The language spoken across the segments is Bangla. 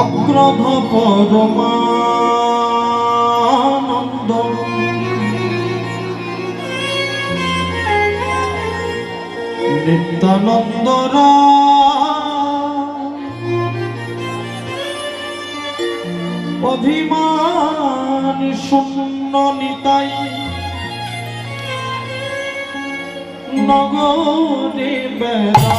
অক্রধ পরমানন্দ। নিত্যানন্দ অভিমান শূন্য নিতাই। নগরে বেড়া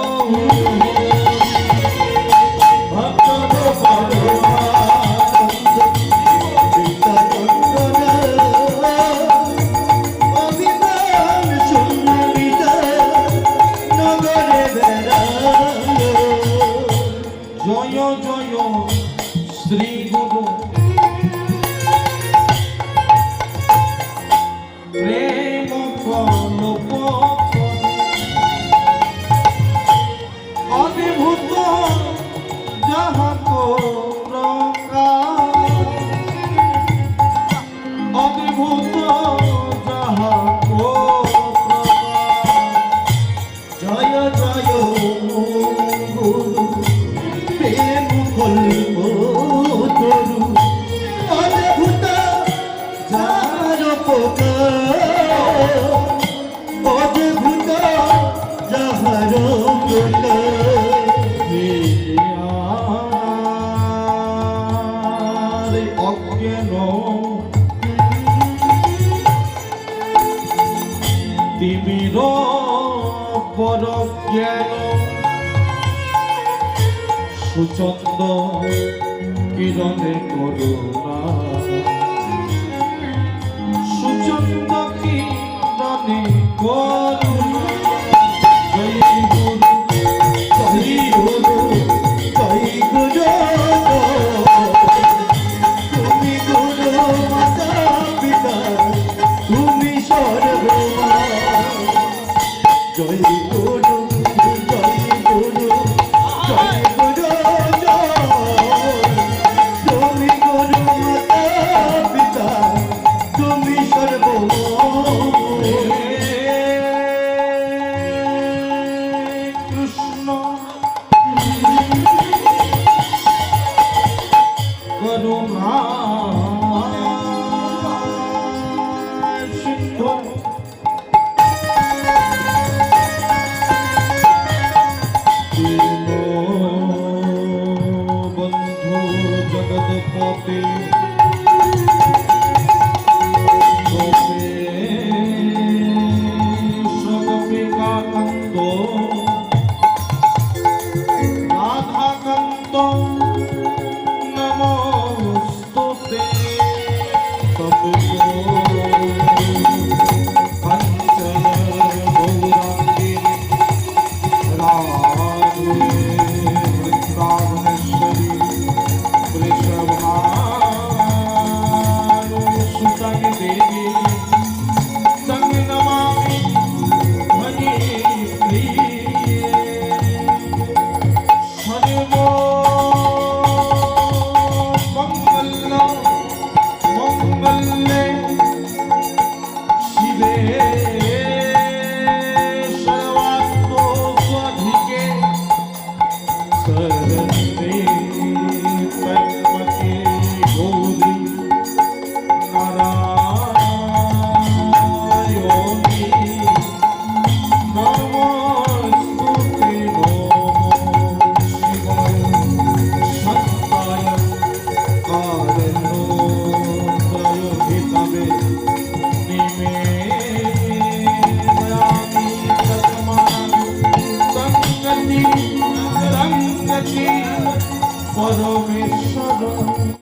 শ্রী গুরু প্রেম অদ্ভুত যাহা অদ্ভুত যাহা জয় জয় গুরু প্রেম কল্প তিমির পর জ্ঞান সুচন্দ কিরণে করুণা। কিরণে করুণা